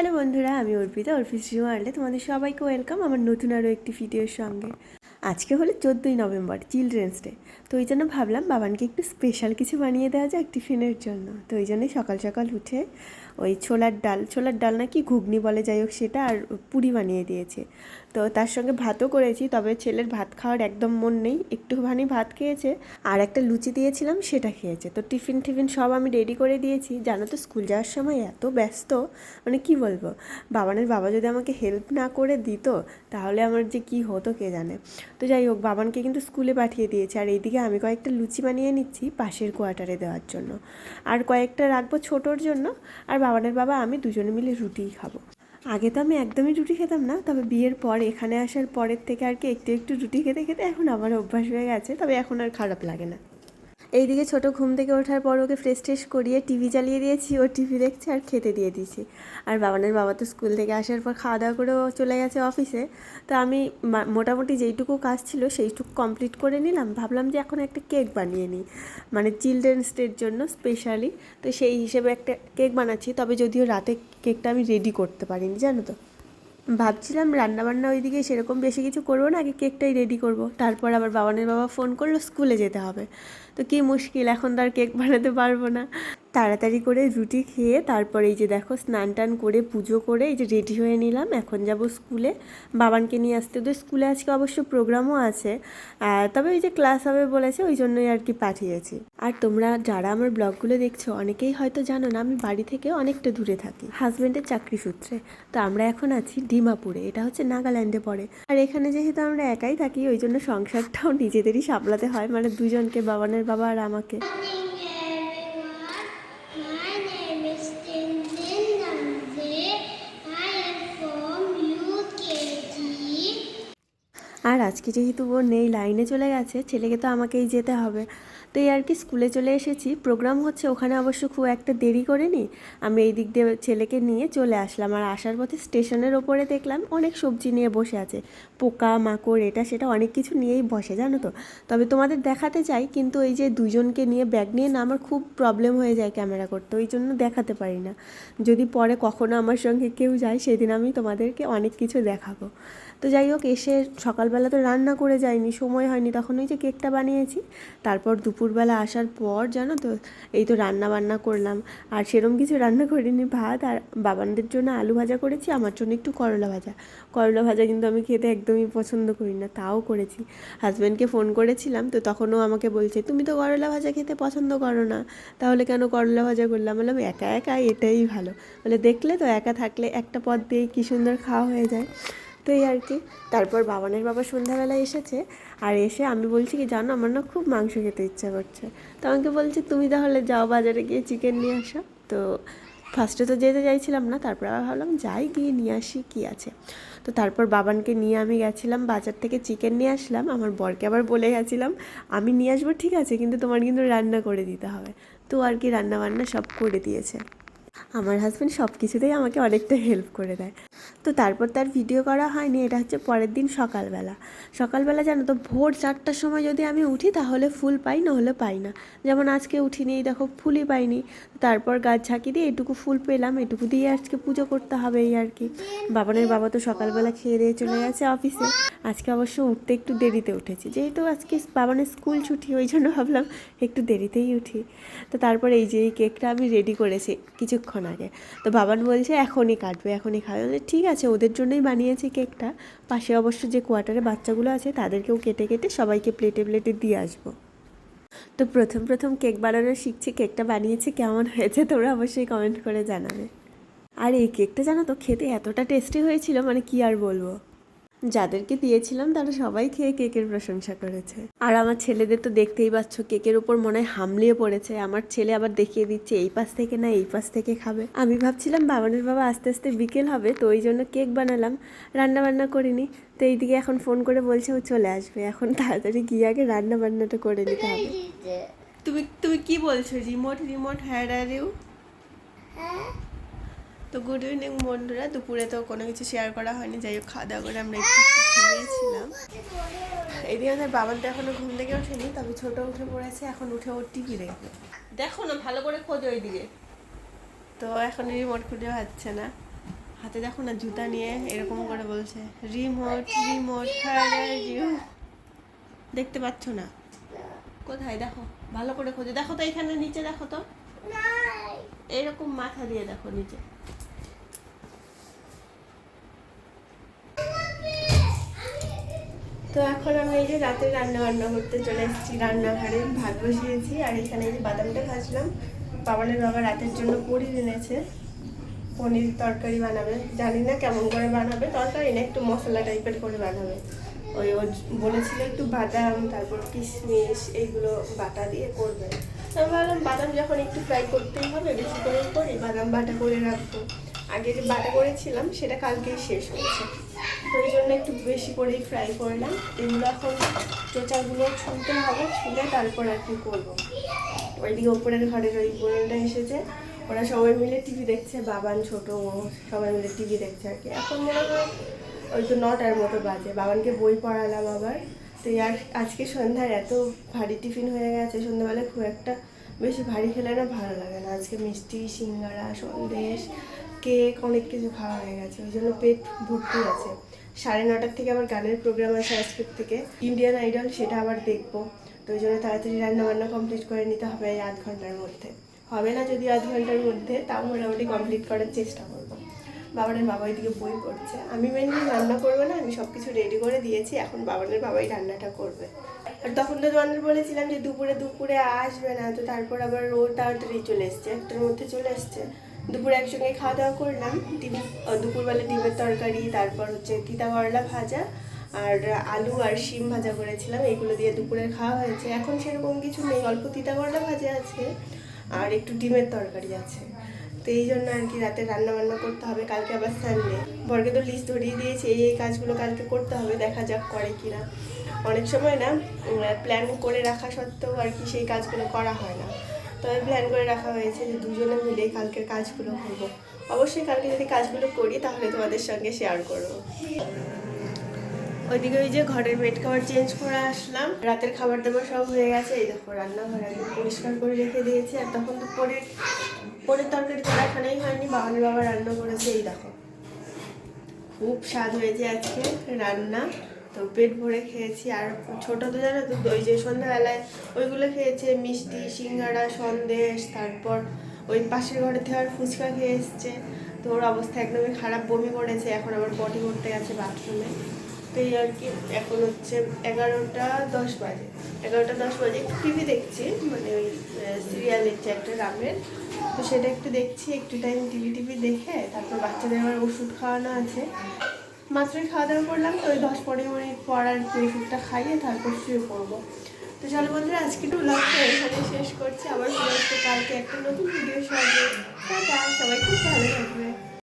Hello বন্ধুরা, আমি অর্পিতা অর্পিত ওয়ার্ল্ডে তোমাদের সবাইকে ওয়েলকাম আমার নতুন আরও একটি ভিডিওর সঙ্গে। আজকে হলো চোদ্দোই নভেম্বর, চিলড্রেন্স ডে। তো ওই জন্য ভাবলাম বাবানকে একটু স্পেশাল কিছু বানিয়ে দেওয়া যায় টিফিনের জন্য। তো ওই জন্যই সকাল সকাল উঠে ওই ছোলার ডাল ছোলার ডাল নাকি ঘুগনি বলে, যাই হোক সেটা আর পুরি বানিয়ে দিয়েছে। তো তার সঙ্গে ভাতও করেছি, তবে ছেলের ভাত খাওয়ার একদম মন নেই, একটুখানি ভাত খেয়েছে আর একটা লুচি দিয়েছিলাম, সেটা খেয়েছে। তো টিফিন টিফিন সব আমি রেডি করে দিয়েছি। জানো তো, স্কুল যাওয়ার সময় এত ব্যস্ত মানে কি বলব? বাবানের বাবা যদি আমাকে হেল্প না করে দিত, তাহলে আমার যে কি হতো কে জানে? তো যাই হোক, বাবানকে কিন্তু স্কুলে পাঠিয়ে দিয়েছে। আর এইদিকে আমি কয়েকটা লুচি বানিয়ে নিচ্ছি পাশের কোয়ার্টারে দেওয়ার জন্য। আর কয়েকটা রাখব ছোটোর জন্য, আর বাবানের বাবা, আমি দুজনে মিলে রুটিই খাব। আগে তো আমি একদমই রুটি খেতাম না, তবে বিয়ের পর, এখানে আসার পরের থেকে আর কি একটু একটু রুটি খেতে খেতে এখন আমার অভ্যাস হয়ে গেছে, তবে এখন আর খারাপ লাগে না। এইদিকে ছোট ঘুম থেকে ওঠার পর ওকে ফ্রেশ ট্রেশ করিয়ে টিভি চালিয়ে দিয়েছি। ও টিভি দেখছে আর খেতে দিয়ে দিয়েছি। আর বাবানের বাবা তো স্কুল থেকে আসার পর খাওয়া দাওয়া করেও চলে গেছে অফিসে তো আমি মোটামুটি যেইটুকু কাজ ছিল সেইটুকু কমপ্লিট করে নিলাম। ভাবলাম যে এখন একটা কেক বানিয়ে নিই। মানে চিলড্রেন্স ডের জন্য স্পেশালি তো সেই হিসেবে একটা কেক বানাচ্ছি। তবে যদিও রাতে কেকটা আমি রেডি করতে পারিনি, জানো তো? ভাবছিলাম রান্নাবান্না ওইদিকে সেরকম বেশি কিছু করব না, আগে কেকটাই রেডি করব। তারপর আবার বাবানের বাবা ফোন করল স্কুলে যেতে হবে। তো কী মুশকিল, এখন তো আর কেক বানাতে পারব না। তাড়াতাড়ি করে রুটি খেয়ে তারপর এই যে দেখো স্নান টান করে পুজো করে এই যে রেডি হয়ে নিলাম। এখন যাব স্কুলে। বাবানকে নিয়ে আসতে। ওদের স্কুলে আজকে অবশ্য প্রোগ্রামও আছে। তবে ওই যে ক্লাস হবে বলেছে, ওই জন্যই আর কি পাঠিয়েছি। আর তোমরা যারা আমার ব্লগগুলো দেখছ, অনেকেই হয়তো জানো না, আমি বাড়ি থেকে অনেকটা দূরে থাকি। হাজব্যান্ডের চাকরি সূত্রে। তো আমরা এখন আছি ডিমাপুরে। এটা হচ্ছে নাগাল্যান্ডে পড়ে। আর এখানে যেহেতু আমরা একাই থাকি, ওই জন্য সংসারটাও নিজেদেরই সামলাতে হয়। মানে দুজনকে, বাবানের বাবা আর আমাকে। আর আজকে যেহেতু ও নেই, লাইনে চলে গেছে, ছেলেকে তো আমাকেই যেতে হবে। তো এই আর কি স্কুলে চলে এসেছি। প্রোগ্রাম হচ্ছে ওখানে অবশ্য খুব একটা দেরি করিনি। আমি এই দিক দিয়ে ছেলেকে নিয়ে চলে আসলাম। আর আসার পথে স্টেশনের ওপরে দেখলাম অনেক সবজি নিয়ে বসে আছে। পোকা, মাকড়, এটা সেটা অনেক কিছু নিয়েই বসে, জানো তো? তবে তোমাদের দেখাতে চাই, কিন্তু এই যে দুজনকে নিয়ে ব্যাগ নিয়ে না আমার খুব প্রবলেম হয়ে যায় ক্যামেরা করতে। ওই জন্য দেখাতে পারি না। যদি পরে কখনো আমার সঙ্গে কেউ যায়, সেদিন আমি তোমাদেরকে অনেক কিছু দেখাবো। তো যাই হোক, এসে সকালবেলা তো রান্না করে যাইনি, সময় হয়নি। তখন ওই যে কেকটা বানিয়েছি। তারপর দুপুরবেলা আসার পর, জানো তো, এই তো রান্না বান্না করলাম। আর সেরম কিছু রান্না করিনি, ভাত আর বাবানদের জন্য আলু ভাজা করেছি, আমার জন্য একটু করলা ভাজা। করলা ভাজা কিন্তু আমি খেতে একদমই পছন্দ করি না, তাও করেছি। হাজব্যান্ডকে ফোন করেছিলাম, তো তখনও আমাকে বলছে, তুমি তো করলা ভাজা খেতে পছন্দ করো না, তাহলে কেন করলা ভাজা করলাম? বললাম, একা একা এটাই ভালো। বলে, দেখলে তো একা থাকলে একটা পদ দিয়েই কী সুন্দর খাওয়া হয়ে যায়। তো এই আর কি। তারপর বাবানের বাবা সন্ধ্যাবেলা এসেছে আর এসে আমি বলছি কি, জানো, আমার না খুব মাংস খেতে ইচ্ছা করছে। তো আমাকে বলছে, তুমি তাহলে যাও বাজারে গিয়ে চিকেন নিয়ে আসো। তো ফার্স্টে তো যেতে চাইছিলাম না, তারপর আবার ভাবলাম, যাই গিয়ে নিয়ে আসি, কী আছে? তো তারপর বাবানকে নিয়ে আমি গেছিলাম, বাজার থেকে চিকেন নিয়ে আসলাম। আমার বরকে আবার বলে গেছিলাম, আমি নিয়ে আসব ঠিক আছে, কিন্তু তোমার কিন্তু রান্না করে দিতে হবে। তো আর কি রান্না বান্না সব করে দিয়েছে। আমার হাজব্যান্ড সব কিছুতেই আমাকে অনেকটা হেল্প করে দেয়। তো তারপর তার ভিডিও করা হয়নি, এটা হচ্ছে পরের দিন সকালবেলা। সকালবেলা জানো তো, ভোর চারটার সময় যদি আমি উঠি, তাহলে ফুল পাই না হলে পাই না। যেমন আজকে উঠিনি, দেখো ফুলই পাইনি। তারপর গাছ ঝাঁকি দিয়ে এটুকু ফুল পেলাম, এটুকু দিয়ে আজকে পুজো করতে হবে এই আর কি। বাবানের বাবা তো সকালবেলা খেয়ে দিয়ে চলে গেছে অফিসে আজকে অবশ্য উঠতে একটু দেরিতে উঠেছি। যেহেতু আজকে বাবানের স্কুল ছুটি, ওই জন্য ভাবলাম একটু দেরিতেই উঠি। তো তারপর এই যে এই কেকটা আমি রেডি করেছি। কিছুক্ষণ আগে। তো বাবান বলছে, এখনই কাটবে, এখনই খাবে। বলে ঠিক আছে, ওদের জন্যই বানিয়েছি কেকটা। পাশে অবশ্য যে কোয়ার্টারে বাচ্চাগুলো আছে, তাদেরকেও কেটে কেটে সবাইকে প্লেটে প্লেটে দিয়ে আসব। তো প্রথম প্রথম কেক বানানো শিখছে, কেকটা বানিয়েছে, কেমন হয়েছে তোমরা অবশ্যই কমেন্ট করে জানাবে। আর এই কেকটা জানো তো, খেতে এতটা টেস্টি হয়েছিল মানে কি আর বলব? যাদেরকে দিয়েছিলাম তারা সবাই খেয়ে কেকের প্রশংসা করেছে। আর আমার ছেলেদের তো দেখতেই পাচ্ছ কেকের উপর মনে হয় হামলিয়ে পড়েছে। আমার ছেলে আবার দেখিয়ে দিচ্ছে এই পাশ থেকে না এই পাশ থেকে খাবে। আমি ভাবছিলাম বাবানের বাবা আস্তে আস্তে বিকেল হবে তো ওই জন্য কেক বানালাম। রান্না বান্না করিনি তো এইদিকে এখন ফোন করে বলছে ও চলে আসবে। এখন তাড়াতাড়ি গিয়ে আগে রান্না বান্নাটা করে নিতে হবে। তুমি তুমি কি বলছো? রিমোট রিমোট হ্যাঁ আর ইউ তো গুড ইভিনিং বন্ধুরা দুপুরে তো কোনো কিছু শেয়ার করা হয়নি যাই হোক খাওয়া দাওয়া করে আমরা একটু ঘুমিয়েছিলাম। এদিকে আমাদের বাবার তো এখনও ঘুম থেকে ওঠেনি তবে ছোট উঠে পড়েছে এখন উঠে ওর টিভি দেখবে। দেখো না ভালো করে খোঁজো ওইদিকে তো এখন রিমোট খুঁজে পাচ্ছে না। হাতে দেখো না জুতা নিয়ে এরকম করে বলছে রিমোট রিমোট দেখতে পাচ্ছ না। কোথায়? দেখো ভালো করে খোঁজো। দেখো তো এখানে নিচে দেখো তো। নাই এরকম মাথা দিয়ে দেখো নিচে। তো এখন আমি এই যে রাতে রান্না বান্না করতে চলে এসেছি, রান্নাঘরে ভাত বসিয়েছি আর এখানে এই যে বাদামটা ভাজলাম। বাবানের বাবা রাতের জন্য পনির এনেছে। পনির তরকারি বানাবে। জানি না কেমন করে বানাবে, তরকারি না, একটু মশলা টাইপের করে বানাবে। ওই ও বলেছিল একটু বাদাম, তারপর কিশমিশ, এইগুলো বাটা দিয়ে করবে। আমি ভাবলাম বাদাম যখন একটু ফ্রাই করতেই হবে, বেশি করে করি, বাদাম বাটা করে রাখব। আগে যে বাটা করেছিলাম, সেটা কালকেই শেষ হয়েছে। তো ওই জন্য একটু বেশি করেই ফ্রাই করলাম এগুলো এখন চোচাগুলো ছুলতে হবে, ছুলে তারপর আর কি করব। ওইদিকে ওপরের ঘরের ওই বোনটা এসেছে। ওরা সবাই মিলে টিভি দেখছে, বাবান ছোট, ও সবাই মিলে টিভি দেখছে আর কি। এখন মনে হয় ওই তো নটার মতো বাজে। বাবানকে বই পড়ালাম আবার। তো এই আর আজকে সন্ধ্যার এত ভারী টিফিন হয়ে গেছে সন্ধ্যাবেলা খুব একটা বেশি ভারী খেলে না ভালো লাগে না। আজকে মিষ্টি, সিঙ্গারা, সন্দেশ, কেক, অনেক কিছু খাওয়া হয়ে গেছে। ওই জন্য পেট ভর্তি আছে। সাড়ে নটার থেকে আবার গানের প্রোগ্রাম আছে আজকের থেকে। ইন্ডিয়ান আইডল সেটা আবার দেখব। তো ওই জন্য তাড়াতাড়ি রান্না বান্না কমপ্লিট করে নিতে হবে এই আধ ঘণ্টার মধ্যে। হবে না যদি আধ ঘণ্টার মধ্যে, তাও মোটামুটি কমপ্লিট করার চেষ্টা করব। বাবানের বাবা এদিকে বই পড়ছে। আমি মেনলি রান্না করব না, আমি সব কিছু রেডি করে দিয়েছি, এখন বাবানের বাবাই রান্নাটা করবে। আর তখন তো তোমাদের বলেছিলাম যে দুপুরে দুপুরে আসবে না, তো তারপর আবার ও তাড়াতাড়ি চলে এসছে, একটার মধ্যে চলে এসছে। দুপুরে একসঙ্গে খাওয়া দাওয়া করলাম। ডিম দুপুরবেলা ডিমের তরকারি, তারপর হচ্ছে তিতা করলা ভাজা, আর আলু আর শিম ভাজা করেছিলাম। এইগুলো দিয়ে দুপুরে খাওয়া হয়েছে। এখন সেরকম কিছু নেই, অল্প তিতা করলা ভাজা আছে, আর একটু ডিমের তরকারি আছে। তো এই জন্য আর কি রাতে রান্না বান্না করতে হবে, কালকে আবার সানডে বরকে তো লিস্ট ধরিয়ে দিয়েছে, এই এই কাজগুলো কালকে করতে হবে, দেখা যাক করে কিনা। অনেক সময় না প্ল্যান করে রাখা সত্ত্বেও আর কি সেই কাজগুলো করা হয় না। তবে প্ল্যান করে রাখা হয়েছে যে দুজনে মিলে কালকের কাজগুলো করব। অবশ্যই কালকে যদি কাজগুলো করি, তাহলে তোমাদের সঙ্গে শেয়ার করব। ওইদিকে ওই যে ঘরের বেড কভার চেঞ্জ করে আসলাম। রাতের খাবার দাবার সব হয়ে গেছে, এই দেখো রান্নাঘর একদম পরিষ্কার করে রেখে দিয়েছি। আর তখন তো পরে পরের তরকারি করা এখানেই হয়নি, বাবানের বাবা রান্না করেছে, এই দেখো। খুব স্বাদ হয়েছে আজকে রান্না। তো পেট ভরে খেয়েছি। আর ছোট তো জানো তো, ওই যে সন্ধ্যাবেলায় ওইগুলো খেয়েছে, মিষ্টি সিঙ্গাড়া সন্দেশ, তারপর ওই পাশের ঘরে থেকে ফুচকা খেয়ে এসছে। তো ওর অবস্থা একদমই খারাপ, বমি করেছে, এখন আবার পটি করতে গেছে বাথরুমে তো এই আর কি, এখন হচ্ছে এগারোটা দশ বাজে। এগারোটা দশ বাজে টিভি দেখছি মানে ওই সিরিয়াল দেখছি একটা রামের তো সেটা একটু দেখছি, একটু টাইম টিভি টিভি দেখে, তারপর বাচ্চাদের আবার ওষুধ খাওয়ানো আছে। মাত্রই খাওয়া দাওয়া করলাম, তো ওই দশ পনেরো মিনিট পর আর কি ওষুধটা খাইয়ে তারপর শুয়ে পড়ব। তো চলো বন্ধুরা, আজকে ব্লগটা এখানে শেষ করছি। আবার ফিরে কালকে একটা নতুন ভিডিও সবাই সবাই খুব ভালো থাকবে।